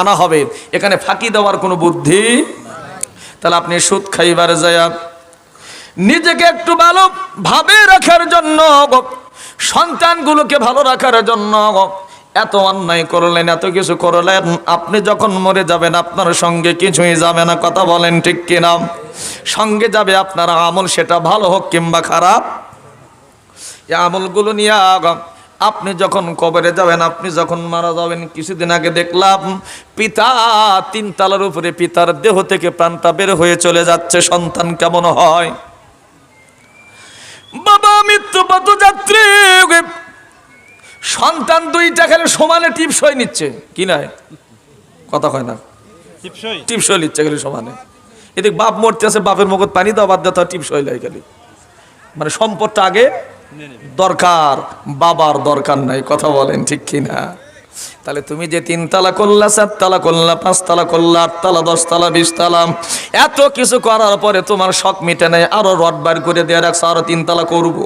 আনা হবে। এখানে ফাঁকি দেওয়ার কোনো বুদ্ধি তাহলে আপনি সুদ খাইবার যায় নিজেকে একটু ভালো ভাবে রাখার জন্য সন্তানগুলোকে ভালো রাখার জন্য এত অন্যায় করলেন, এত কিছু করলেন, আপনি যখন মরে যাবেন আপনার সঙ্গে কিছুই যাবে না, কথা বলেন ঠিক কিনা? সঙ্গে যাবে আপনার আমল সেটা ভালো হোক কিংবা খারাপ? আমলগুলো নিয়ে আপনি যখন কবরে যাবেন আপনি যখন মারা যাবেন কিছুদিন আগে দেখলাম পিতা তিন তালার উপরে পিতার দেহ থেকে প্রাণটা বের হয়ে চলে যাচ্ছে। সন্তান কেমন হয়? বাবা মৃত্যু পথযাত্রী। সন্তান দুইটা খেলে সমানে টিপসই নিচ্ছে। কি নয় কথা কয় না। টিপসই? নিচ্ছে গেলে সমানে। এদিকে বাপ মরতে আছে বাপের মুখত পানি দাও বাদ দেওয়া টিপসই লাই খালি। মানে সম্পদটা আগে দরকার, বাবার দরকার নাই, কথা বলেন ঠিক কিনা? তাহলে তুমি যে তিনতলা করলা চার তালা করলা, পাঁচতলা করলা, আটতলা তালা দশ তালা বিশ তালা এত কিছু করার পরে তোমার শখ মিটে নেই, আরও রড বার করে দিয়ে রাখছো আরও তিনতলা করব।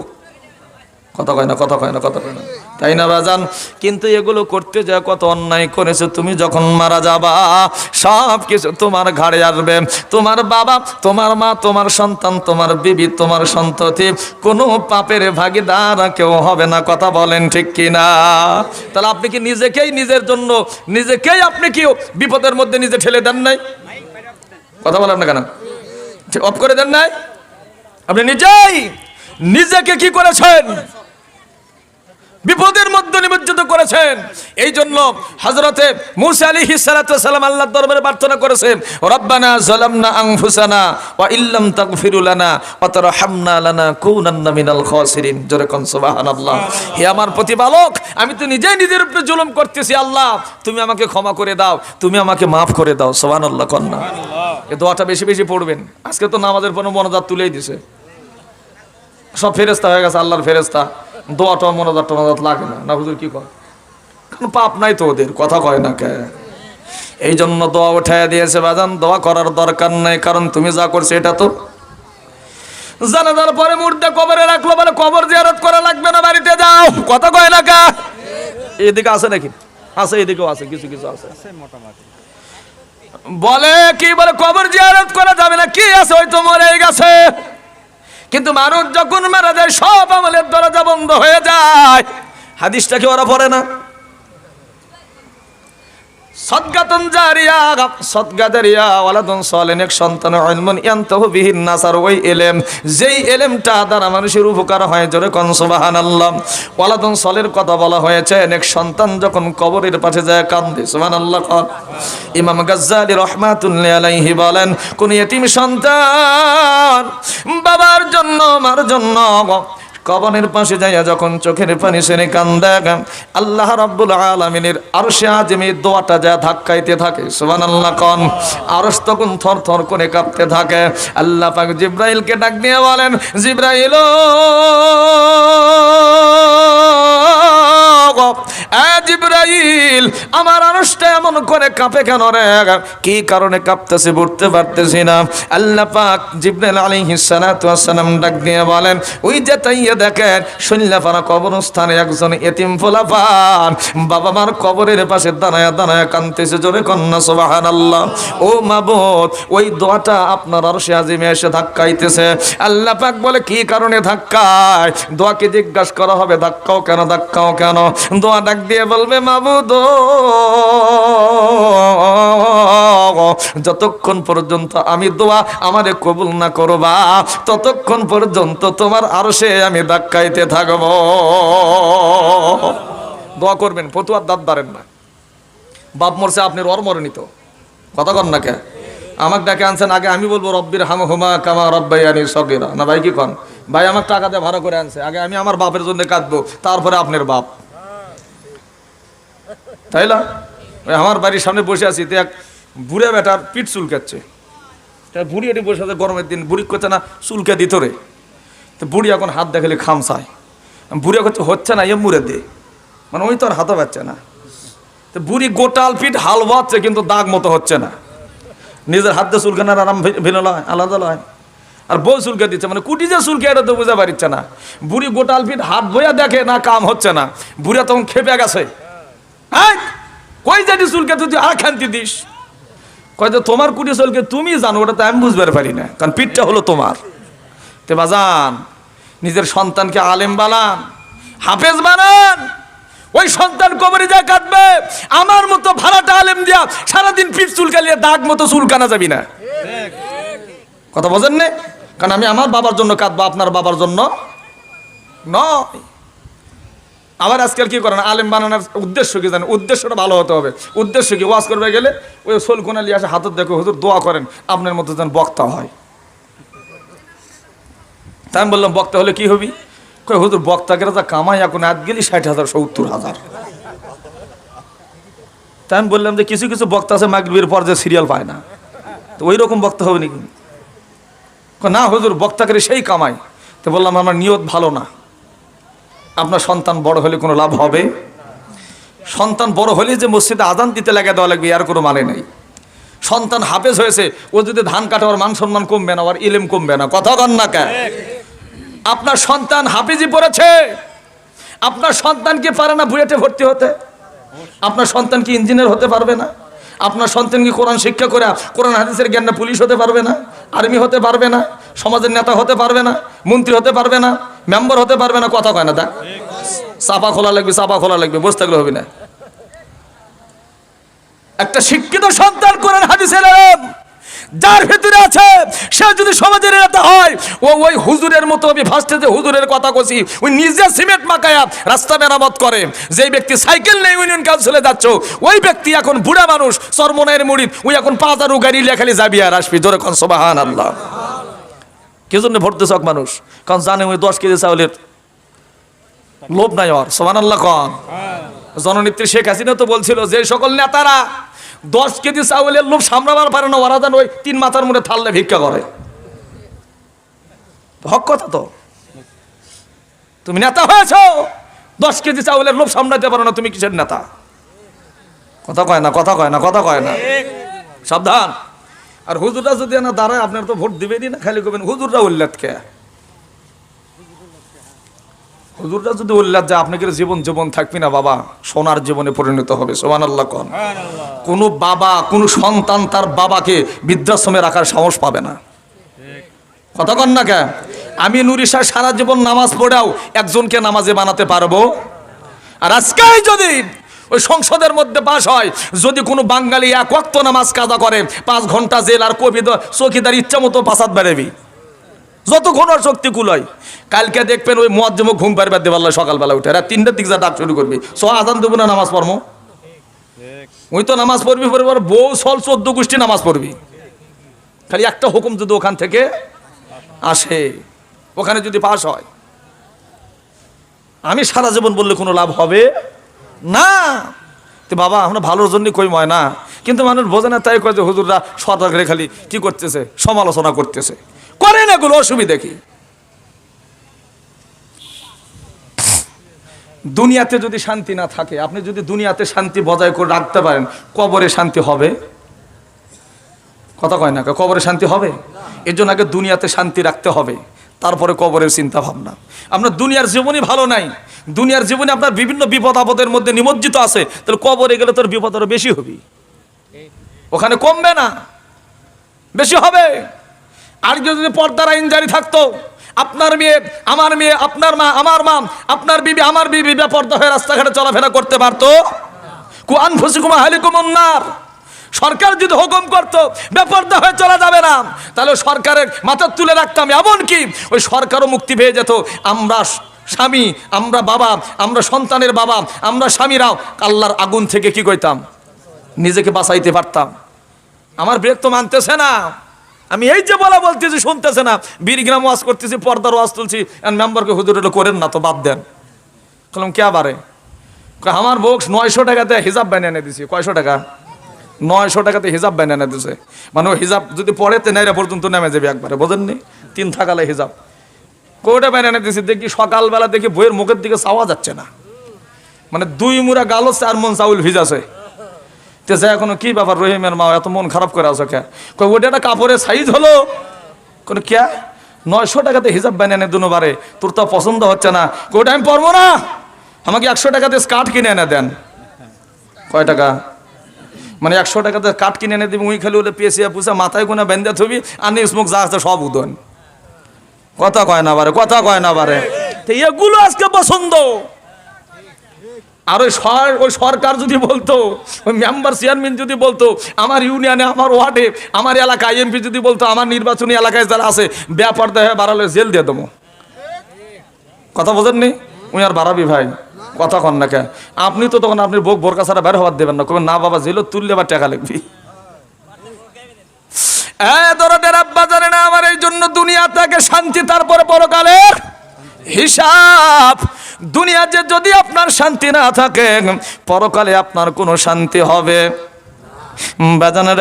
কথা কয় না, কথা কয় না, কথা কয় না। তাই না, বাজান? কিন্তু এগুলো করতে যা কত অন্যায় করেছে, তুমি যখন মারা যাবা, সব কিছু তোমার ঘাড়ে আসবে। তোমার বাবা, তোমার মা, তোমার সন্তান, তোমার বিবি, তোমার সন্ততি, কোনো পাপের ভাগিদার কেউ হবে না, কথা বলেন ঠিক কিনা তাহলে আপনি কি নিজেকেই নিজের জন্য, নিজেকেই আপনি কি বিপদের মধ্যে নিজে ঠেলে দেন নাই? কথা বলেন না কেন? অফ করে দেন নাই? আপনি নিজেই নিজেকে কি করেছেন? বিপদের মধ্যে নিমজ্জিত করেছেন। এই জন্য হজরতে মুসা আলী সালাম আল্লাহ দরবারে প্রার্থনা করেছেন রব্বানা জালামনা আনফুসানা ওয়া ইল্লাম তাগফিরু লানা ওয়া তারহামনা লানা কুনান্না মিনাল খাসিরিন। জোরে কোন সুবহানাল্লাহ। হে আমার প্রতিপালক আমি তো নিজেই নিজের উপরে জুলুম করতেছি আল্লাহ তুমি আমাকে ক্ষমা করে দাও তুমি আমাকে মাফ করে দাও। সুবহানাল্লাহ কন্যা। এই দোয়াটা বেশি বেশি পড়বেন। আজকে তো নামাজের পর মনোজাত তুলেই দিছে। সব ফেরেস্তা হয়ে গেছে আল্লাহর ফেরেস্তা দোয়াটা মনোজাত টনোজাত লাগে না। না হুজুর কি কয়? কারণ পাপ নাই তো ওদের কথা কয় না কে? এই জন্য দোয়া উঠাইয়া দিয়েছে বাজান দোয়া করার দরকার নেই কারণ তুমি যা করছ এটা তো। জানাজার পরে মুর্দা কবরে রাখল বলে কবর জিয়ারত করা লাগবে না বাড়িতে যাও। কথা কয় না কা? এদিকে আছে নাকি? আছে এদিকেও আছে কিছু কিছু আছে। মোটামুটি। বলে কি বলে কবর জিয়ারত করা যাবে না কি আছে? ওই তো মরে গেছে। কিন্তু মানুষ যখন মারা যায় সব আমলের দরজা বন্ধ হয়ে যায়। হাদিসটা কি ওরা পড়ে না? সদগাতন জারিয়া সদগা জারিয়া সন্তান ইলমুন ইয়ানতাহু ওই এলেম। যেই এলেমটা দ্বারা মানুষের উপকার হয়, জোরে কোন সুবহানাল্লাহ। কথা বলা হয়েছে, এক সন্তান যখন কবরের পাশে যায় কান্দে কর ইমাম গাজ্জালি রহমাতুল্লাহ আলাইহি বলেন, কোন এতিম সন্তান বাবার জন্য, মার জন্য কবনের পাশে যাইয়া যখন চোখের পানি সেরে কান্দা আল্লাহ রাব্বুল আর সে আজমি দোয়াটা যা ধাক্কাইতে থাকে, সুবহানাল্লাহ কন। আর তখন থর থর করে কাঁপতে থাকে। আল্লাহ পাক জিব্রাইলকে ডাক দিয়ে বলেন, জিব্রাইল জিব্রাইল আমার আরশটা এমন করে কাঁপে কেন রে? কি কারণে কাঁপতেছে বুঝতে পারতেছি না। আল্লাহ পাক জিব্রাইল আলাইহিস সালাতু ডাক দিয়ে বলেন, ওই যে তাইয়া দেখেন সন্ধ্যাপাড়া কবরস্থানে একজন এতিম ফোলাপান বাবা মার কবরের পাশে দাঁড়ায় দাঁড়ায় কানতেছে জোরে কন্যা সোবাহান আল্লাহ ও মাবুদ, ওই দোয়াটা আপনার আর সে আজিমে এসে ধাক্কাইতেছে। আল্লাহ পাক বলে, কি কারণে ধাক্কায়? দোয়াকে জিজ্ঞাসা করা হবে, ধাক্কাও কেন ধাক্কাও কেন? দোয়া ডাক দিয়ে বলবে যতক্ষণ পর্যন্ত আমি দোয়া আমারে কবুল না করবা, ততক্ষণ পর্যন্ত তোমার আরও সে আমি ধাক্কাইতে থাকব। দোয়া করবেন, ফতুয়ার দাঁত দাঁড়েন না। বাপ মরছে আপনি রর মরে নিত কথা কন না কে? আমাকে ডাকে আনছেন, আগে আমি বলব, রব্বির হাম হুমা কামা রব্বাই রব্বাইয়ানি সগিরা। না, ভাই, কি কন? ভাই আমার টাকা দিয়ে ভাড়া করে আনছে। আগে আমি আমার বাপের জন্য কাঁদবো, তারপরে আপনার বাপ। তাই না? ওই আমার বাড়ির সামনে বসে আছি, তো এক বুড়ে বেটার পিঠ চুলকাচ্ছে। তা বুড়ি এটি বসে আছে গরমের দিন, বুড়ি করছে না, চুলকে দিত রে তো বুড়ি এখন হাত দেখালে খামসায় বুড়ি করছে হচ্ছে না, এ মুড়ে দে। মানে ওই তো আর হাতে পাচ্ছে না। তো বুড়ি গোটাল পিঠ হাল বাচ্ছে কিন্তু দাগ মতো হচ্ছে না। নিজের হাত দিয়ে চুলকানোর আরাম ভি- ভিন্ন লয়, আলাদা লয়। আর বউ চুলকে দিচ্ছে মানে কুটি যে চুলকে, এটা তো বুঝতে পারছে না। বুড়ি গোটাল পিঠ হাত বইয়া দেখে না, কাম হচ্ছে না। বুড়িয়া তখন খেপে গেছে। এই! কই জানি চুলকে তুই আর খান্তি দিস? কয় যে তোমার কুটি চুলকে তুমি জানো, ওটা তো আমি বুঝবার পারি না, কারণ পিঠটা হলো তোমার। তে বাজান, নিজের সন্তানকে আলেম বানান, হাফেজ বানান। ওই সন্তান কবরে যা কাটবে আমার মতো ভাড়াটা আলেম দিয়া সারাদিন পিঠ চুলকালিয়ে দাগ মতো চুলকানা যাবি না। কথা বোঝেন নে? কারণ আমি আমার বাবার জন্য কাঁদবো, আপনার বাবার জন্য নয়। আবার আজকাল কি করেন? আলেম বানানোর উদ্দেশ্য কি জানেন? উদ্দেশ্যটা ভালো হতে হবে। উদ্দেশ্য কি? ওয়াজ করবে গেলে ওই সোলকোনালি আসে, হাতত দেখো হুজুর দোয়া করেন, আপনার মতো যেন বক্তা হয়। তাই আমি বললাম, বক্তা হলে কি হবি? কই হুজুর, বক্তাকে যা কামাই এখন আজ গেলি ষাট হাজার, সত্তর হাজার। তাই আমি বললাম যে কিছু কিছু বক্তা আছে মাগরিবের পর যে সিরিয়াল পায় না। তো ওই রকম বক্তা হবে নাকি? না হুজুর, বক্তাকে সেই কামাই। তো বললাম, আমার নিয়ত ভালো না। আপনার সন্তান বড় হলে কোনো লাভ হবে? সন্তান বড় হলে যে মসজিদে আজান দিতে লাগে, দেওয়া লাগবে আর কোনো মানে নেই। সন্তান হাফেজ হয়েছে, ও যদি ধান কাটে, ওর মান সম্মান কমবে না আর ইলেম কমবে না। কথা কন না কে আপনার সন্তান হাফিজি পড়েছে, আপনার সন্তান কি পারে না বুয়েটে ভর্তি হতে? আপনার সন্তান কি ইঞ্জিনিয়ার হতে পারবে না? আপনার সন্তান কি কোরআন শিক্ষা করে, কোরআন হাদিসের জ্ঞান না পুলিশ হতে পারবে না? আর্মি হতে পারবে না? সমাজের নেতা হতে পারবে না মন্ত্রী হতে পারবে না মেম্বার হতে পারবে না কথা কয় না দা চাপা খোলা লাগবে চাপা খোলা লাগবে বসে থাকলে হবে না। একটা শিক্ষিত সন্তান করেন হাদিসের আলেম, যার ভিতরে আছে সে যদি সমাজের নেতা হয় ও ওই হুজুরের মতো আমি ফার্স্টে যে হুজুরের কথা কছি ওই নিজে সিমেন্ট মাকায়া রাস্তা মেরামত করে। যেই ব্যক্তি সাইকেল নেই ইউনিয়ন কাউন্সিলে যাচ্ছ ওই ব্যক্তি এখন বুড়া মানুষ চর্মনের মুড়িদ ওই এখন পাঁচারু গাড়ি লেখালি যাবি আর আসবি জোরে কন সোবাহান আল্লাহ কে জন্য ভরতে চক মানুষ। কারণ জানে ওই দশ কেজি চাউলের লোভ নাই ওর। সোমান আল্লাহ কন। জননেত্রী শেখ হাসিনা তো বলছিল, যে সকল নেতারা দশ কেজি চাউলের লোভ সামলাবার পারে না, ওরা যেন ওই তিন মাথার মধ্যে থাললে ভিক্ষা করে। হক কথা তো। তুমি নেতা হয়েছ, দশ কেজি চাউলের লোভ সামলাতে পারো না, তুমি কিসের নেতা? কথা কয় না, কথা কয় না, কথা কয় না। সাবধান। আর হুজুররা যদি না দাঁড়ায় আপনার তো ভোট দিবেনই না খালি করবেন হুজুররা উল্লাদ কে? হুজুররা যদি উল্লাদ যায় আপনাকে জীবন জীবন থাকবি না বাবা। সোনার জীবনে পরিণত হবে সোমান আল্লাহ কন কোনো বাবা কোনো সন্তান তার বাবাকে বৃদ্ধাশ্রমে রাখার সাহস পাবে না। কথা কন না কে? আমি নুরিশা সারা জীবন নামাজ পড়াও একজনকে নামাজে বানাতে পারব? আর আজকে যদি ওই সংসদের মধ্যে পাশ হয়। যদি কোনো বাঙালি এক ওয়াক্ত নামাজ কাজা করে, পাঁচ ঘণ্টা জেল আর কবি চৌকিদার ইচ্ছা মতো পাসাদ বেড়েবি। যতক্ষণ ওর শক্তি কুলয় কালকে দেখবেন ওই মজ্জম ঘুম পারবে দেবাল্লা সকালবেলা উঠে। আর তিনটার দিক যা ডাক শুরু করবি। স আজান দেবো না নামাজ পড়মো? ওই তো নামাজ পড়বি আর বউ সল চোদ্দ গোষ্ঠী নামাজ পড়বি। খালি একটা হুকুম যদি ওখান থেকে আসে, ওখানে যদি পাস হয়। আমি সারা জীবন বললে কোনো লাভ হবে? না। তো বাবা, আমরা ভালোর জন্য কই ময় না কিন্তু মানুষ বোঝে না, তাই যে হুজুররা খালি কি করতেছে? সমালোচনা করতেছে। করেন এগুলো অসুবিধা কি? দুনিয়াতে যদি শান্তি না থাকে, আপনি যদি দুনিয়াতে শান্তি বজায় করে রাখতে পারেন, কবরে শান্তি হবে? কথা কয় না কবরে শান্তি হবে? এর জন্য আগে দুনিয়াতে শান্তি রাখতে হবে। তারপরে কবরের চিন্তা ভাবনা আপনার দুনিয়ার জীবনই ভালো নাই। দুনিয়ার জীবনে আপনার বিভিন্ন বিপদ আপদের মধ্যে নিমজ্জিত আছে। তাহলে কবরে গেলে তোর বিপদ আরও বেশি হবি। ওখানে কমবে না। বেশি হবে। আর যদি পর্দার আইন জারি থাকতো, আপনার মেয়ে, আমার মেয়ে, আপনার মা, আমার মা, আপনার বিবি, আমার বিবি বেপর্দা হয়ে রাস্তাঘাটে চলাফেরা করতে পারতো। কুয়ান ফুসিকুমা হালিকুম উন্নার। সরকার যদি হুকুম করতো, বেপর্দা হয়ে চলা যাবে না। তাহলে সরকারের মাথা তুলে রাখতাম। এমন কি ওই সরকারও মুক্তি পেয়ে যেত। আমরা স্বামী, আমরা বাবা, আমরা সন্তানের বাবা, আমরা স্বামীরাও আল্লাহর আগুন থেকে কি কইতাম? নিজেকে বাঁচাইতে পারতাম। আমার ব্রেক তো মানতেছে না। আমি এই যে বলা বলতেছি, শুনতেছে না। বীরগ্রাম ওয়াজ করতেছি, পর্দার ওয়াজ তুলছি। মেম্বারকে হুজুর এটা করেন না তো, বাদ দেন। বললাম কে বারে আমার বক্স নয়শো টাকা টাকাতে হিসাব বানিয়ে এনে দিছি। কয়শো টাকা? নয়শো টাকাতে হিজাব বানিয়ে এনে দিছে। মানে হিজাব যদি পড়ে, তে নাইরা পর্যন্ত নেমে যাবে একবারে, বোঝেননি? তিন থাকালে হিজাব। কোটা বানিয়ে এনে দিছি? দেখি সকালবেলা দেখি বইয়ের মুখের দিকে চাওয়া যাচ্ছে না। মানে দুই মুড়া গালো চার মন চাউল ভিজাছে। তে যা এখনও কি ব্যাপার রহিমের মা, এত মন খারাপ করে আছো কে? ওটা একটা কাপড়ের সাইজ হলো? কোনো কে? নয়শো টাকাতে হিসাব বানিয়ে এনে দুনো বারে, তোর তো পছন্দ হচ্ছে না। কই, ওটা আমি পারব না? আমাকে একশো টাকাতে স্কার্ট কিনে এনে দেন। কয় টাকা? মানে একশো টাকাতে কাঠ কিনে এনে দিবি, উই খেলে হলে পেঁচিয়া পুষা, মাথায় কোনো বেঁধে থবি আর স্মোক যা আছে সব উদন। কথা কয় না বারে, কথা কয় না বারে। তো এগুলো আজকে পছন্দ। আর ওই ওই সরকার যদি বলতো, ওই মেম্বার চেয়ারম্যান যদি বলতো, আমার ইউনিয়নে আমার ওয়ার্ডে আমার এলাকায় এমপি যদি বলতো, আমার নির্বাচনী এলাকায় যারা আছে ব্যাপার দেহে বাড়ালে জেল দিয়ে দেবো। কথা বোঝেননি? উনি আর বাড়াবি ভাই? কথা কন না কে? আপনি তো তখন আপনি বোক বোরকা ছাড়া বের হওয়ার দেবেন না। কবে না বাবা জেলো তুললে বা টাকা আব্বা জানে না, আমার এই জন্য থেকে শান্তি তারপরে হিসাব। দুনিয়াতে যদি আপনার শান্তি না থাকে, পরকালে আপনার কোনো শান্তি হবে। বেজানের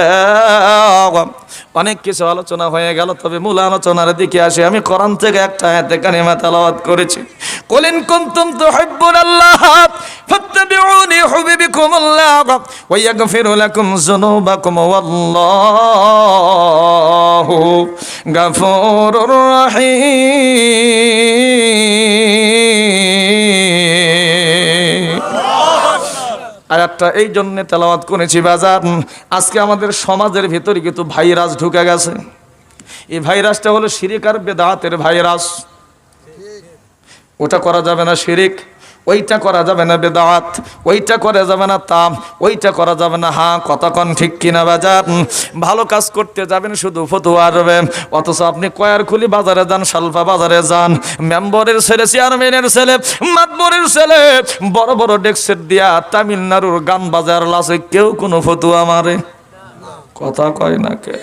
অনেক কিছু আলোচনা হয়ে গেল, তবে মূল আলোচনার দিকে আসে। আমি কোরআন থেকে একটা হাতে কানিমা তেলাওয়াত করেছি। কলিন কুনতুম তুহিব্বুন আল্লাহ ফাত্তাবিউনি ইউহিব্বুকুমুল্লাহ ওয়া ইয়াগফির লাকুম যুনুবাকুম, ওয়াল্লাহু গাফুরুর রহিম। আয়াতটা এই জন্যে তেলাওয়াত করেছি বাজার আজকে আমাদের সমাজের ভেতরে কিন্তু ভাইরাস ঢুকে গেছে। এই ভাইরাসটা হলো শিরিক আর বেদাতের ভাইরাস। ওটা করা যাবে না শিরিক। ওইটা করা যাবে না বেদাত, ওইটা করা যাবে না তাম, ওইটা করা যাবে না হ্যাঁ কতক্ষণ ঠিক কিনা বাজার ভালো কাজ করতে যাবেন শুধু ফতুয়া আসবে অথচ আপনি কয়ার খুলি বাজারে যান সালফা বাজারে যান। মেম্বরের ছেলে, চেয়ারম্যানের ছেলে, মাতবরের ছেলে, বড় বড় ডেক্সের দিয়া তামিলনাড়ুর গান বাজার লাসে কেউ কোনো ফতুয়া মারে। কথা কয় না কে?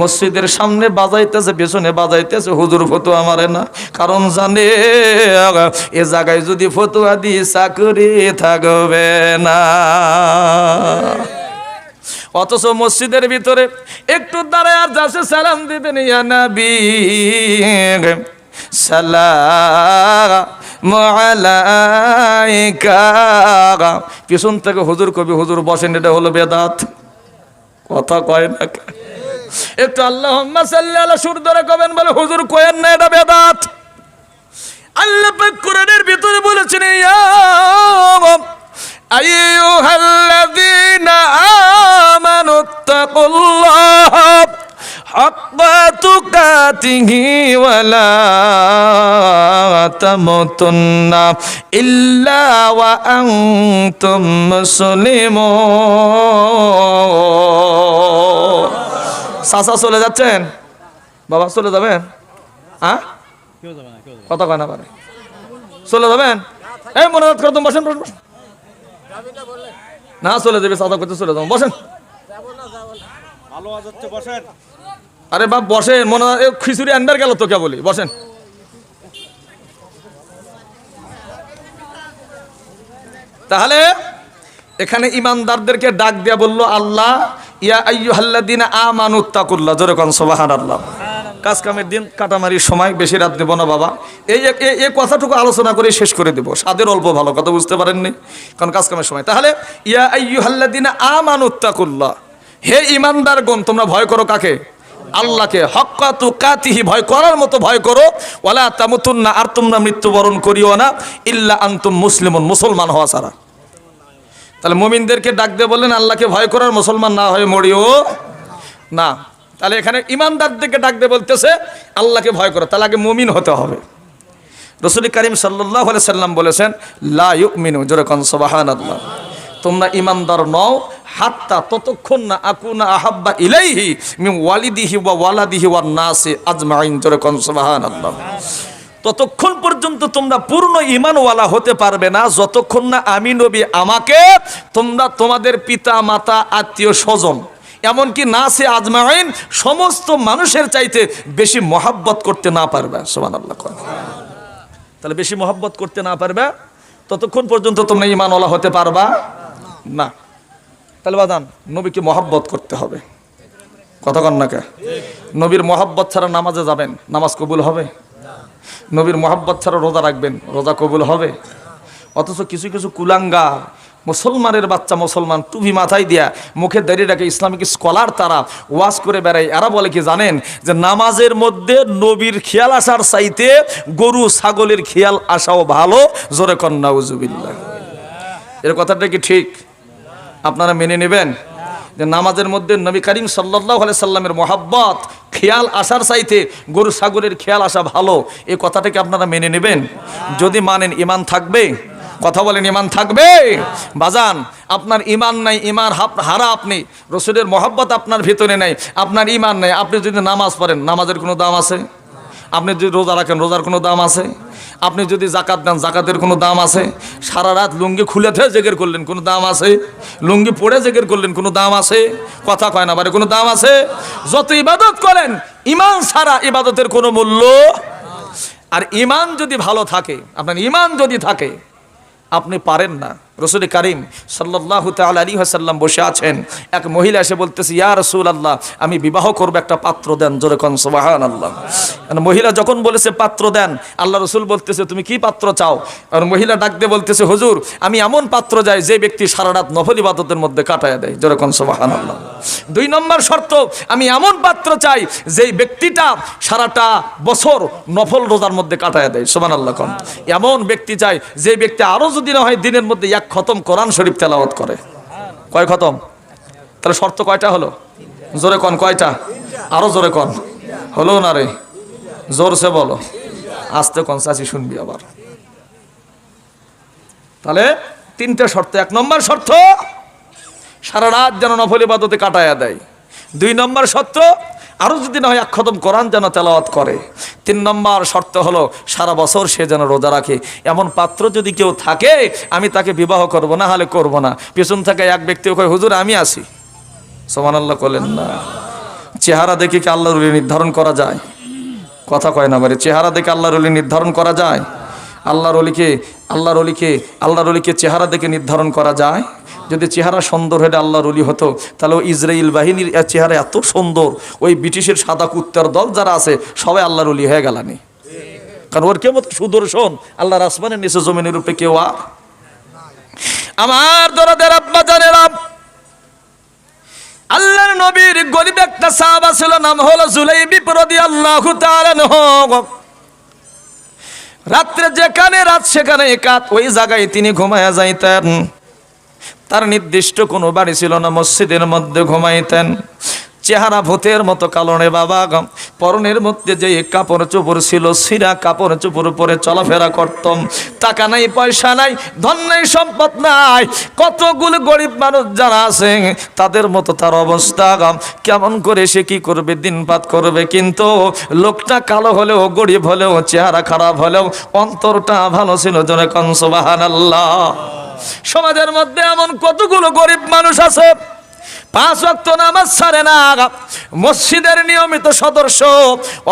মসজিদের সামনে বাজাইতেছে, পেছনে বাজাইতেছে, হুজুর ফতুয়া মারে না। কারণ জানে, এ জায়গায় যদি ফতুয়া দি চাকরি থাকবে না। অথচ মসজিদের ভিতরে একটু দাঁড়ায় আর যাচ্ছে, সালাম দিবেন, ইয়া নবী। পিছন থেকে হুজুর কবি, হুজুর বসেন, এটা হলো বেদাত। কথা কয় না? একটু আল্লাহ সাল্লি আলা সুর ধরে কবেন, বলে, হুজুর কয়েন না এটা বেদাত? আল্লাহ পাক কোরআনের ভিতরে বলেছেন, ইয়া আইয়ুহাল্লাযীনা আমানু তাকুল্লাহ হাক্কা তুকাতিহি ওয়ালা তামুতুন্না ইল্লা ওয়া আনতুম মুসলিমুন। চাচা চলে যাচ্ছেন? বাবা চলে যাবেন? কথা কয় না পারে চলে যাবেন? এই মনে করে তুমি বসেন। না, চলে যাবে চাচা করতে চলে যাব। বসেন। ভালো আজ হচ্ছে বসেন আরে বাপ, বসেন, মনে হয় খিচুড়ি আনবার গেল তো কে বলি, বসেন। তাহলে, এখানে ইমানদারদেরকে ডাক দিয়া বলল, আল্লাহ ইয়া কাজ কামের দিন কাটামারির সময় বেশি রাত দেব না বাবা। এই এই- কথাটুকু আলোচনা করে শেষ করে দেব। অল্প ভালো কথা বুঝতে পারেননি কারণ কাজ কামের সময়। তাহলে ইয়া আইয়ুহাল্লাযীনা আমানু তাকুল্লাহ হে ইমানদারগণ তোমরা ভয় করো কাকে? আল্লাহকে। হক্কা তু কাতিহি ভয় করার মতো ভয় করো। ওয়ালা তামুতুন্না আর তোমরা মৃত্যুবরণ করিও না। ইল্লা আনতুম মুসলিমুন মুসলমান হওয়া ছাড়া। তাহলে মুমিনদেরকে ডাক দিয়ে বললেন, আল্লাহকে ভয় করার মুসলমান না হয়ে মরিও। না, তাহলে এখানে ইমানদারদেরকে ডাক দিয়ে বলতেছে, আল্লাহকে ভয় করো, তাহলে আগে মুমিন হতে হবে। রসুল করিম সাল্লাহ সাল্লাম বলেছেন, লা ইউমিনু যেরকম সবাহান আল্লাহ তোমরা ইমানদার নও, হাত্তা ততক্ষণ না আকুনা আহাব্বা ইলাইহি মি ওয়ালিদিহি ওয়া ওয়ালাদিহি ওয়া নাসি আজমাইন যেরকম সবাহান আল্লাহ ততক্ষণ পর্যন্ত তোমরা পূর্ণ ইমানওয়ালা হতে পারবে না। যতক্ষণ না আমি নবী, আমাকে তোমরা তোমাদের পিতা, মাতা, আত্মীয়, স্বজন, এমনকি না সে আজমাইন, সমস্ত মানুষের চাইতে বেশি মহাব্বত করতে না পারবে। সোমান আল্লাহ তাহলে বেশি মহাব্বত করতে না পারবে। ততক্ষণ পর্যন্ত তোমরা ইমানওয়ালা হতে পারবা না। তাহলে বাদান, নবীকে মহাব্বত করতে হবে। কতক্ষণ না কে? নবীর মহাব্বত ছাড়া নামাজে যাবেন, নামাজ কবুল হবে? নবীর মহব্বত ছাড়া রোজা রাখবেন, রোজা কবুল হবে। অথচ কিছু কিছু কুলাঙ্গা মুসলমানের বাচ্চা মুসলমান টুপি মাথায় দিয়া মুখে দাঁড়িয়ে রাখে ইসলামিক স্কলার তারা ওয়াজ করে বেড়ায়। এরা বলে কি জানেন যে নামাজের মধ্যে নবীর খেয়াল আসার চাইতে গরু, ছাগলের খেয়াল আসাও ভালো। জোরে কন্যা উজুবিল্লা এর কথাটা কি ঠিক? আপনারা মেনে নেবেন যে নামাজের মধ্যে নবী করিম সাল্লাহ সাল্লামের মোহাব্বত খেয়াল আসার চাইতে গরু সাগরের খেয়াল আসা ভালো। এই কথাটাকে আপনারা মেনে নেবেন। যদি মানেন ইমান থাকবে, কথা বলেন ইমান থাকবে। বাজান, আপনার ইমান নাই ইমান হারা আপনি। রসুলের মহব্বত আপনার ভিতরে নেই, আপনার ইমান নেই। আপনি যদি নামাজ পড়েন, নামাজের কোনো দাম আছে? আপনি যদি রোজা রাখেন, রোজার কোনো দাম আছে? আপনি যদি জাকাত দেন জাকাতের কোনো দাম আছে? সারা রাত লুঙ্গি খুলে থেকে জেগের করলেন, কোনো দাম আছে? লুঙ্গি পড়ে জেগের করলেন, কোনো দাম আছে? কথা কয় না, বারে কোনো দাম আছে? যত ইবাদত করেন, ইমান সারা ইবাদতের কোনো মূল্য? আর ইমান যদি ভালো থাকে, আপনার ইমান যদি থাকে, আপনি পারেন না। রসুল করিম সাল্লাহ তাল আলী হাসাল্লাম বসে আছেন। এক মহিলা এসে বলতেছে, ইয়া রসুল আল্লাহ আমি বিবাহ করব, একটা পাত্র দেন। জোরে কন সোবাহান আল্লাহ মহিলা যখন বলেছে, পাত্র দেন, আল্লাহ রসুল বলতেছে, তুমি কি পাত্র চাও? আর মহিলা ডাক দিয়ে বলতেছে, হুজুর, আমি এমন পাত্র যাই যে ব্যক্তি সারা রাত নফল ইবাদতের মধ্যে কাটায় দেয়। জোরে কন সোবাহান আল্লাহ দুই নম্বর শর্ত, আমি এমন পাত্র চাই, যেই ব্যক্তিটা সারাটা বছর নফল রোজার মধ্যে কাটায় দেয়। সোমান আল্লাহ কন। এমন ব্যক্তি চাই, যে ব্যক্তি আরও যদি না হয় দিনের মধ্যে এক খতম কোরআন শরীফ তেলাওয়াত করে। কয় খতম? তাহলে শর্ত কয়টা হলো? জোরে কন, কয়টা? আরও জোরে কন। হলো না রে? জোরসে বলো। আস্তে কন, চাচি শুনবি আবার। তাহলে তিনটে শর্ত, এক নম্বর শর্ত, সারা রাত যেন নফল ইবাদতে কাটায়া দেয়। দুই নম্বর শর্ত আরও যদি না হয় এক খতম কোরআন যেন তেলাওয়াত করে। তিন নম্বর শর্ত হলো, সারা বছর সে যেন রোজা রাখে। এমন পাত্র যদি কেউ থাকে, আমি তাকে বিবাহ করব, না হলে করব না। পেছন থেকে এক ব্যক্তি কয়, হুজুর, আমি আসি সোমান আল্লাহ করলেন না। চেহারা দেখে কি আল্লাহর নির্ধারণ করা যায়? কথা কয় না বারে চেহারা দেখে আল্লাহর নির্ধারণ করা যায়? আল্লাহর অলিকে আল্লাহর অলিকে আল্লাহর অলিকে চেহারা দেখে নির্ধারণ করা যায়। যদি চেহারা সুন্দর হলে আল্লাহর অলি হতো, তাহলে ওই ইসরায়েল বাহিনীর চেহারা এত সুন্দর, ওই ব্রিটিশের সাদা কুত্তার দল যারা আছে, সবাই আল্লাহর অলি হয়ে গেলানি। কারণ ওর কেমন সুদর্শন, আল্লাহর আসমানের নিচে জমিনের উপরে কেউ আর? আমার দরদের আব্বা জানেরা আল্লাহর নবীর গরিব একটা সাহাবা ছিল, নাম হলো জুলাইবি প্রদি আল্লাহ রাত্রে যেখানে রাত, সেখানে একাত। ওই জায়গায় তিনি ঘুমায়া যাইতেন। তার নির্দিষ্ট কোনো বাড়ি ছিল না, মসজিদের মধ্যে ঘুমাইতেন। চেহারা ভূতের মতো কালনে বাবা গম পরনের মধ্যে যে কাপড় চোপড় ছিল, সিরা কাপড় চোপড় পরে চলাফেরা করতাম। টাকা নাই, পয়সা নাই, ধন নাই, সম্পদ নাই। কতগুলো গরিব মানুষ যারা আছে, তাদের মতো তার অবস্থা গম কেমন করে সে কি করবে, দিনপাত করবে কিন্তু লোকটা কালো হলেও, গরিব হলেও, চেহারা খারাপ হলেও, অন্তরটা ভালো ছিল জনে কনসবাহান আল্লাহ সমাজের মধ্যে এমন কতগুলো গরিব মানুষ আছে পাঁচ ওয়াক্ত নামাজ ছাড়ে না। মসজিদের নিয়মিত সদস্য,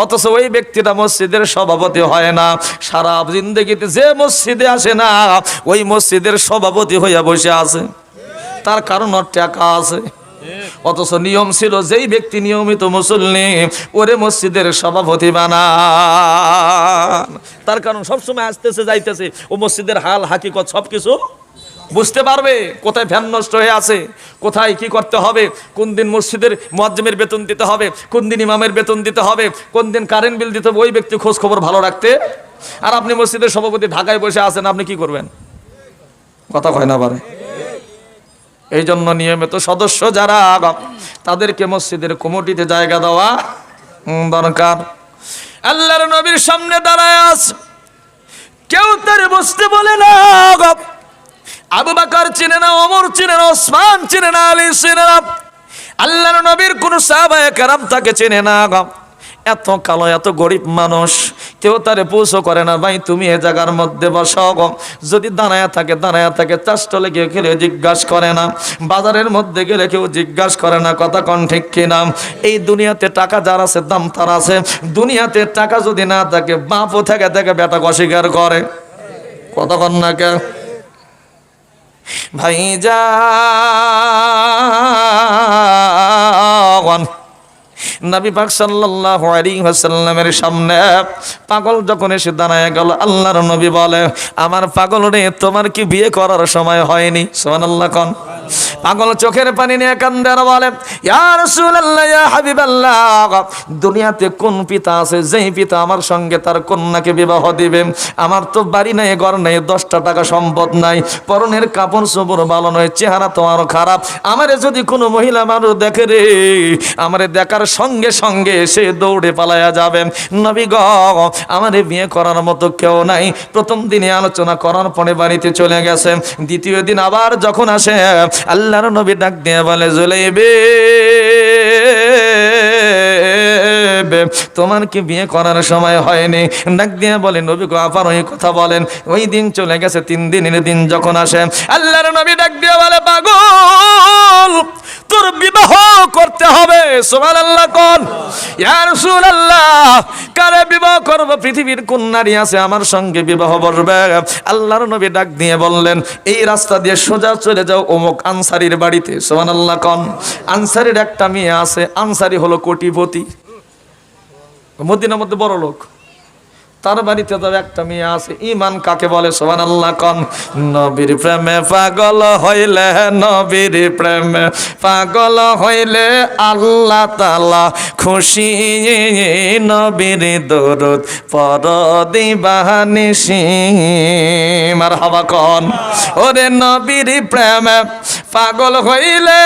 অথচ ওই ব্যক্তিটা মসজিদের সভাপতি হয় না। সারা জিন্দগিতে যে মসজিদে আসে না, ওই মসজিদের সভাপতি হইয়া বসে আছে। তার কারণ টাকা আছে। অথচ নিয়ম ছিল, যেই ব্যক্তি নিয়মিত মুসল্লি, ওরে মসজিদের সভাপতি বানান। তার কারণ সবসময় আসতেছে, যাইতেছে। ও মসজিদের হাল, হাকিকত সব কিছু বুঝতে পারবে কোথায় ভ্যান নষ্ট হয়ে আছে, কোথায় কি করতে হবে, কোন দিন মসজিদের মোয়াজ্জমের বেতন দিতে হবে, কোন দিন ইমামের বেতন দিতে হবে, কোন দিন কারেন্ট বিল দিতে হবে, ওই ব্যক্তি খোঁজ খবর ভালো রাখতে। আর আপনি মসজিদের সভাপতি ঢাকায় বসে আছেন, আপনি কি করবেন? কথা কয় না পারে এই জন্য নিয়মিত সদস্য যারা, তাদেরকে মসজিদের কমিটিতে জায়গা দেওয়া দরকার। আল্লাহর নবীর সামনে দাঁড়ায় আছে কেউ তার বসতে বলে না। আবু বাকার চিনে না অমর চিনে না, ওসমান চিনে না, আলী চিনে না। আল্লাহর নবীর কোন সাহাবায়ে কেরাম তাকে চেনে না। এত কালো, এত গরিব মানুষ, কেউ তারে পুষো করে না, ভাই তুমি এ জায়গার মধ্যে বসো গো। যদি দাঁড়ায় থাকে দাঁড়ায় থাকে চাষটলে কেউ খেলে জিজ্ঞাসা করে না। বাজারের মধ্যে গেলে কেউ জিজ্ঞাসা করে না, কথা কন ঠিক কিনা এই দুনিয়াতে টাকা যার আছে, দাম তার আছে। দুনিয়াতে টাকা যদি না থাকে বাপও থেকে থেকে বেটা অস্বীকার করে। কথা কন না কে ভাই যান নবী পাক সাল্লাল্লাহু আলাইহি ওয়াসাল্লামের সামনে পাগল যখন এসে দাঁড়ায় গেল, আল্লাহর নবী বলে, আমার পাগল রে, তোমার কি বিয়ে করার সময় হয়নি? সুবহানাল্লাহ কোন। পাগল চোখের পানি নিয়ে কান্দে আর বলে, ইয়া রাসূলুল্লাহ, ইয়া হাবিবাল্লাহ, দুনিয়াতে কোন পিতা আছে, যেই পিতা আমার সঙ্গে তার কন্যাকে বিবাহ দিবে? আমার তো বাড়ি নাই, ঘর নাই, দশটা টাকা সম্পদ নাই, পরনের কাপড় চোপড় ভালো নয়, চেহারা তো আরও খারাপ। আমারে যদি কোনো মহিলা মানুষ দেখে রে, আমারে দেখার সঙ্গে সঙ্গে সে দৌড়ে পালায়া যাবে। নবী গ, আমারে বিয়ে করার মতো কেউ নাই। প্রথম দিনে আলোচনা করার পরে বাড়িতে চলে গেছে। দ্বিতীয় দিন আবার যখন আসে, আল্লাহর নবী ডাক দিয়ে বলে, জুলাইবে, তোমার কি বিয়ে করার সময় হয়নি? ডাক দিয়ে বলে, নবী গো, আবার ওই কথা বলেন। ওই দিন চলে গেছে, তিন দিনের দিন যখন আসে, আল্লাহর নবী ডাক দিয়ে বলে, পাগল তোর বিবাহ করতে হবে কারে বিবাহ করব? পৃথিবীর কোন নারী আছে আমার সঙ্গে বিবাহ বসবে আল্লাহর নবী ডাক দিয়ে বললেন, এই রাস্তা দিয়ে সোজা চলে যাও অমুক আনসারীর বাড়িতে। সুবহানাল্লাহ কোন? আনসারীর একটা মেয়ে আছে, আনসারী হলো কোটিপতি। মদিনার মধ্যে বড় লোক। তার বাড়িতে তো একটা মেয়ে আছে ইমান কাকে বলে? সোহান আল্লাহ কন। নবীর প্রেমে পাগল হইলে, নবীর প্রেমে পাগল হইলে আল্লাহ তালা খুশি। নবীর দরদ পর দিবানিসি মার হাবা কন। ওরে নবীর প্রেমে পাগল হইলে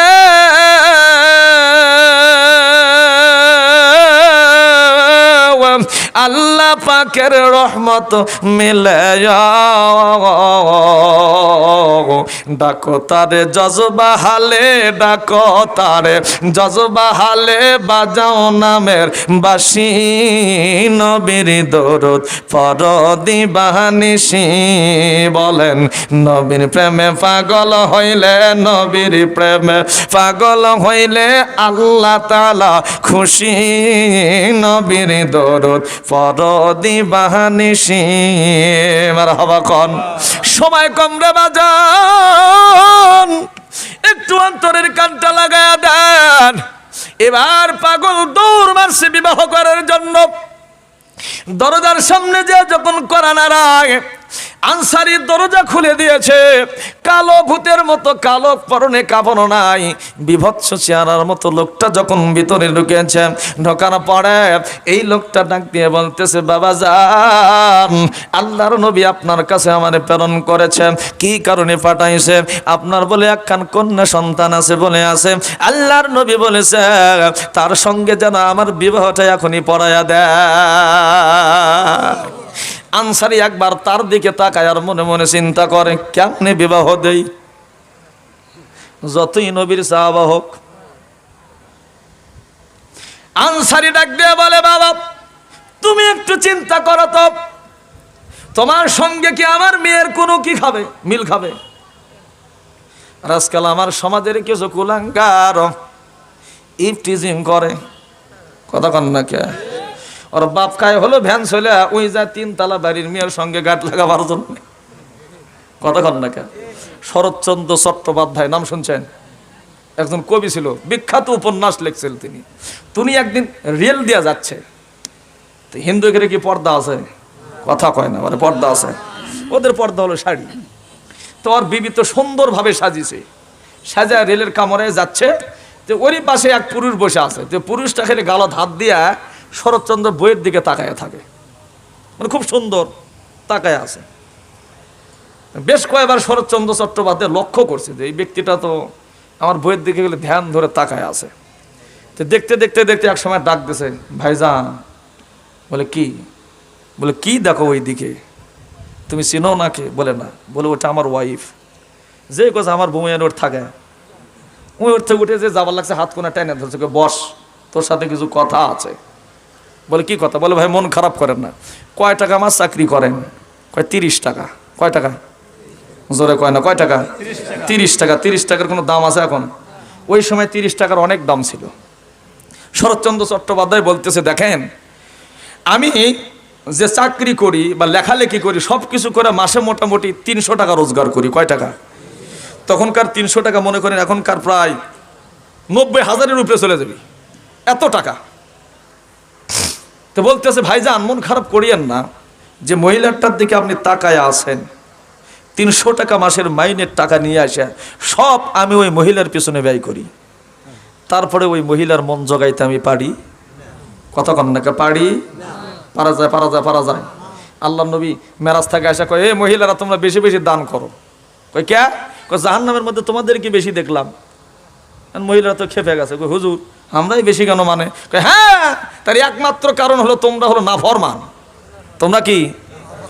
আল্লাহ পাকের রহমত মিলে ডাকো তারে জজবা হালে, ডাকো তারে জজবা হালে, বাজাও নামের বাসি নবীর দরদ। পর দিবানিসি বলেন, নবীর প্রেমে পাগল হইলে নবীর প্রেমে পাগল হইলে আল্লাহ তালা খুশি নবীর দরদ। পর দিবানিসি মার হবা কন। সময় কম রে বাজান, একটু অন্তরের কানটা লাগায় দেন। এবার পাগল দৌড় মারছে বিবাহ করার জন্য। দরজার সামনে যে যখন করা নারায় আনসারি দরজা খুলে দিয়েছে। কালো ভূতের মতো কালো পরনে কাপড় নাই। বিভৎস চেহারার মতো লোকটা যখন ভিতরে ঢুকেছে, ঢোকার পরে এই লোকটা ডাক দিয়ে বলতেছে, বাবা যান, আল্লাহর নবী আপনার কাছে আমারে প্রেরণ করেছে। কি কারণে পাঠাইছে? আপনার বলে একখান কন্যা সন্তান আছে বলে আছে। আল্লাহর নবী বলেছে, তার সঙ্গে যেন আমার বিবাহটা এখনই পড়ায়া দেয়। আনসারি একবার তার দিকে তাকায় আর মনে মনে চিন্তা করে, কেমনে বিবাহ দেই? যতই নবীর সাহাবা হোক। আনসারি ডাক দিয়ে বলে, বাবা, তুমি একটু চিন্তা করো তো। তোমার সঙ্গে কি আমার মেয়ের কোনো কি খাবে, মিল খাবে? আজকাল আমার সমাজের কিছু কুলাঙ্গার ইফটিজিং করে। কথা কন না কে? ওর বাপ খায় হলো ভ্যান চলে, ওই যা তিন তালা বাড়ির মেয়ের সঙ্গে গাট লাগাবার জন্য। কতক্ষণ না কেন? শরৎচন্দ্র চট্টোপাধ্যায়, নাম শুনছেন? একজন কবি ছিল, বিখ্যাত উপন্যাস লিখছিল তিনি। তিনি একদিন রেল দিয়া যাচ্ছে। তো হিন্দু এখানে কি পর্দা আছে? কথা কয় না মানে পর্দা আছে। ওদের পর্দা হলো শাড়ি। তো ওর বিবি তো সুন্দরভাবে সাজিয়েছে। সাজা রেলের কামরে যাচ্ছে। তো ওরই পাশে এক পুরুষ বসে আছে। তো পুরুষটা খালি গালত হাত দিয়া শরৎচন্দ্র বইয়ের দিকে তাকায় থাকে। মানে খুব সুন্দর তাকায় আছে। বেশ কয়েকবার শরৎচন্দ্র চট্টোপাধ্যায় লক্ষ্য করছে যে এই ব্যক্তিটা তো আমার বইয়ের দিকে গেলে ধ্যান ধরে তাকায় আছে। তো দেখতে দেখতে দেখতে এক সময় ডাক দিছে, ভাইজান। বলে, কি? বলে, কি দেখো ওই দিকে তুমি চিনো নাকি? বলে, না। বলে, ওটা আমার ওয়াইফ যে কথা আমার বউয়ের ওর থাকে ওই ওর থেকে উঠে যে যাবার লাগছে, হাত কোনা টেনে ধরছে বস, তোর সাথে কিছু কথা আছে। বলে, কি কথা? বলে, ভাই, মন খারাপ করেন না। কয় টাকা আমার চাকরি করেন? কয়, তিরিশ টাকা। কয় টাকা? জোরে কয় না, কয় টাকা? তিরিশ টাকা। তিরিশ টাকার কোনো দাম আছে এখন? ওই সময় তিরিশ টাকার অনেক দাম ছিল। শরৎচন্দ্র চট্টোপাধ্যায় বলতেছে, দেখেন, আমি যে চাকরি করি বা লেখালেখি করি সব কিছু করে মাসে মোটামুটি তিনশো টাকা রোজগার করি। কয় টাকা? তখনকার তিনশো টাকা মনে করেন, এখনকার প্রায় নব্বই হাজারের উপরে চলে যাবে। এত টাকা? তো বলতেছে, ভাইজান, মন খারাপ করিয়েন না। যে মহিলাটার দিকে আপনি তাকায় আছেন, তিনশো টাকা মাসের মাইনের টাকা নিয়ে আসে সব আমি ওই মহিলার পিছনে ব্যয় করি। তারপরে ওই মহিলার মন জগাইতে আমি পারি। কন নাকি পারি? পারা যায় পারা যায় পারা যায়। আল্লাহ নবী মেরাজ থেকে আসা কয় এই মহিলারা, তোমরা বেশি বেশি দান করো। কই কে কয়, জাহান্নামের মধ্যে তোমাদেরকে বেশি দেখলাম। মহিলারা তো খেপে গেছে। হুজুর আমরাই বেশি কেন মানে? হ্যাঁ তার একমাত্র কারণ হলো তোমরা হলো নাফরমান। তোমরা কি?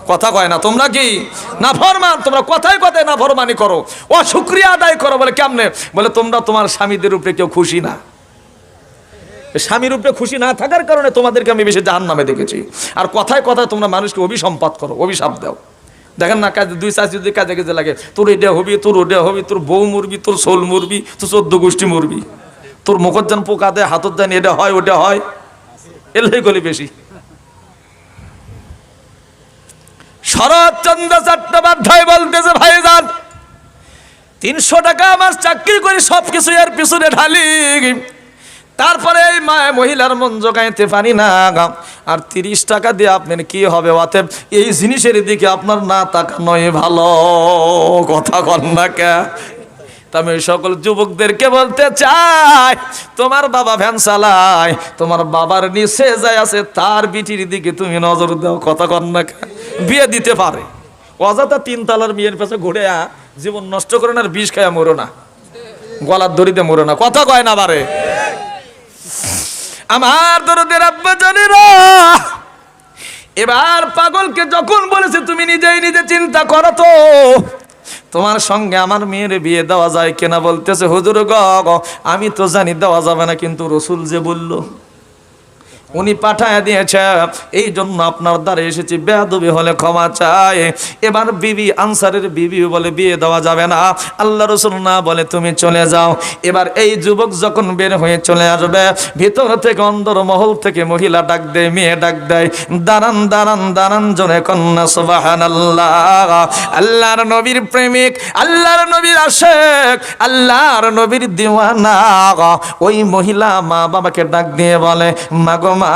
কথা কয় না। তোমরা কি? না ফরমান তোমরা কথায় কথায় না ফরমানি করো। ও শুক্রিয়া আদায় করো বলে কেমনে? বলে, তোমরা তোমার স্বামীদের উপরে কেউ খুশি না। স্বামীর উপরে খুশি না থাকার কারণে তোমাদেরকে আমি বেশি জাহান নামে দেখেছি। আর কথায় কথায় তোমরা মানুষকে অভিসম্পাত করো, অভিশাপ দাও। দেখেন না, কাজে, দুই চাষি যদি কাজে কাজে লাগে, তোর এটা হবি, তোর ওটা হবি, তোর বউ মরবি, তোর সোল মরবি, তোর চোদ্দ গোষ্ঠী মরবি। তোর মুখর যেন পোকা দেয় হাতত দেন এটা হয়, ওটা হয়। এলেই গলি বেশি। শরৎচন্দ্র চট্টোপাধ্যায় বলতেছে, ভাইজান, তিনশো টাকা আমার চাকরি করে সব কিছু এর পিছনে ঢালি। তারপরে এই মায় মহিলার মন জোগাইতে পারি না আর তিরিশ টাকা দিয়ে আপনার কি হবে? অতএব এই জিনিসের দিকে আপনার না তাকানোই ভালো। কথা কন আমি সকল যুবকদেরকে বলতে চাই, তোমার বাবা ভ্যান চালায়, তোমার বাবার নিচে যায় আছে, তার বিটির দিকে তুমি নজর দাও, কথা কন না বিয়ে দিতে পারে। অযথা তিন তালার বিয়ের পাশে ঘুরে জীবন নষ্ট করে না আর বিষ খায়া মরো না। গলার দড়িতে মরো না। কথা কয় না বারে। আমার দরদের আব্বা জানেরা, এবার পাগলকে যখন বলেছে, তুমি নিজেই নিজে চিন্তা করো তো তোমার সঙ্গে আমার মেয়ের বিয়ে দেওয়া যায় কেনা বলতেছে, হুজুর গ আমি তো জানি দেওয়া যাবে না, কিন্তু রসুল যে বলল উনি পাঠায় দিয়েছে, এই জন্য আপনার দ্বারে এসেছি। বেয়াদবি হলে ক্ষমা চাই। এবার বিবি, আনসারের বিবি বলে বিয়ে দেওয়া যাবে না। আল্লাহ রসুল না বলে তুমি চলে যাও। এবার এই যুবক যখন বের হয়ে চলে আসবে, ভিতর থেকে অন্দর মহল থেকে মহিলা ডাক দেয়, মেয়ে ডাক দেয়, দাঁড়ান দাঁড়ান দাঁড়ান জনে কন্যা সুবাহান আল্লাহ আল্লাহর নবীর প্রেমিক, আল্লাহর নবীর আশেক, আল্লাহর নবীর দিওয়ানা। ওই মহিলা মা বাবাকে ডাক দিয়ে বলে, মাগো মা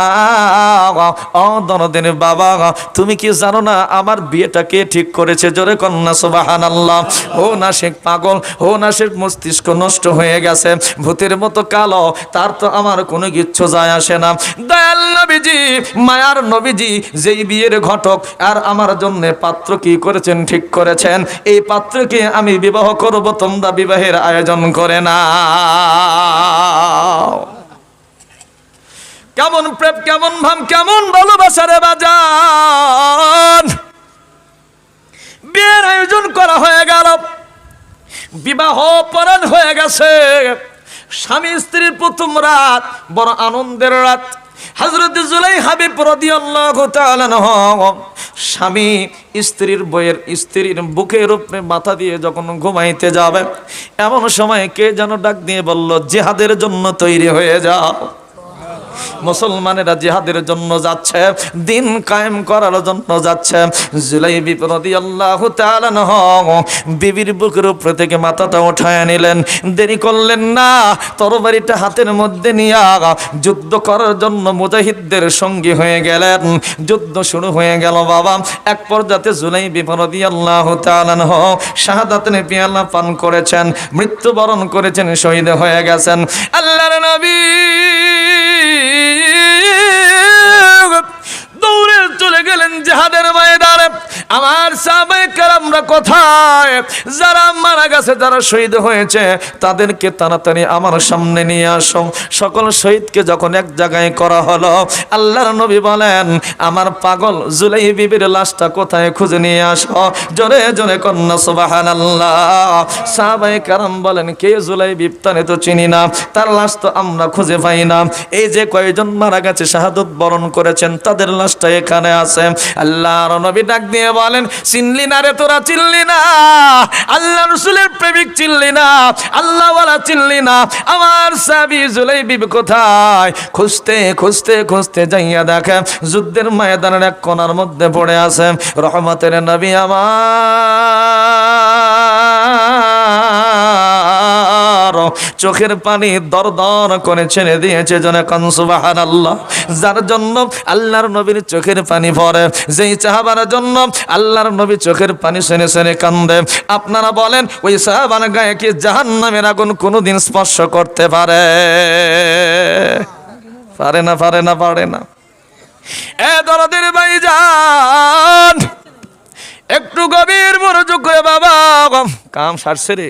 ও দনদিন বাবা তুমি কি জানো না আমার বিয়েটা কে ঠিক করেছে? জোরে কন্যা সুবাহান আল্লাহ ও না শেখ পাগল, ও না শেখ মস্তিষ্ক নষ্ট হয়ে গেছে। ভূতের মতো কালো, তার তো আমার কোনো কিচ্ছু যায় আসে না। দয়াল নবীজি, মায়ার নবীজি, যেই বিয়ের ঘটক, আর আমার জন্য পাত্র কি করেছেন, ঠিক করেছেন? এই পাত্রকে আমি বিবাহ করব, তোমরা বিবাহের আয়োজন করে না কেমন প্রেম, কেমন ভাম কেমন ভালোবাসা রে বাজান বিয়ের আয়োজন করা হয়ে গেল। বিবাহ পরাণ হয়ে গেছে। স্বামী স্ত্রীর প্রথম রাত, বড় আনন্দের রাত। হজরত জুলাই হাবিব রাদিয়াল্লাহু স্বামী স্ত্রীর বইয়ের স্ত্রীর বুকের উপরে মাথা দিয়ে যখন ঘুমাইতে যাবে, এমন সময় কে যেন ডাক দিয়ে বলল, জিহাদের জন্য তৈরি হয়ে যাও। মুসলমানেরা জিহাদের জন্য যাচ্ছে, দিন কায়েম করার জন্য যাচ্ছে। জুলাই বিপরদি আল্লাহ বিবির বুকের উপরে থেকে মাথাটা উঠায় নিলেন। দেরি করলেন না, তরবারিটা হাতের মধ্যে নিয়ে যুদ্ধ করার জন্য মুজাহিদদের সঙ্গী হয়ে গেলেন। যুদ্ধ শুরু হয়ে গেল, বাবা। এক পর্যাতে জুলাই বিপরদি আল্লাহ শাহাদাতের পিয়ালা পান করেছেন, মৃত্যুবরণ করেছেন, শহীদ হয়ে গেছেন। আল্লাহর নবী চলে গেলেন জেহাদের ময়দানে। আমার সাহাবায়ে কেরামরা কোথায়? যারা মারা গেছে, যারা শহীদ হয়েছে, তাদেরকে তাড়াতাড়ি আমার সামনে নিয়ে আসো। সকল শহীদকে যখন এক জায়গায় করা হলো, আল্লাহর নবী বলেন, আমার পাগল জুলাই বিবির লাশটা কোথায় খুঁজে নিয়ে আসো? জোরে জোরে কন্যা সুবাহান আল্লাহ সাহাবায়ে কেরাম বলেন, কে জুলাই বিপ্তানে তো চিনি না। তার লাশ তো আমরা খুঁজে পাই না। এই যে কয়জন মারা গেছে, শাহাদত বরণ করেছেন, তাদের লাশটা এখানে আছে। আল্লাহর নবী ডাক দিয়ে বলেন, চিনলি না রে তোরা, চিনলি না। আল্লাহ রসুলের প্রেমিক চিনলি না। আল্লাহওয়ালা চিনলি না। আমার সাবি জুলাই বিবি কোথায়? খুঁজতে খুঁজতে খুঁজতে যাইয়া দেখে যুদ্ধের ময়দানের এক কোনার মধ্যে পড়ে আছে। রহমতের নবী আমার চোখের পানি দর দর করে ছেড়ে দিয়েছে জনে কনসুবাহান আল্লাহ যার জন্য আল্লাহর নবীর চোখের পানি পড়ে যেই চাহাবার জন্য আল্লাহর নবী চোখের পানি সেনে সেনে কান্দে, আপনারা বলেন, ওই সাহাবার গায়ে কি জাহান নামের আগুন কোনোদিন স্পর্শ করতে পারে? পারে না পারে না পারে না। এ দরদের ভাইজান, একটু গভীর মনোযোগ করে বাবা, কাম সারছে রে।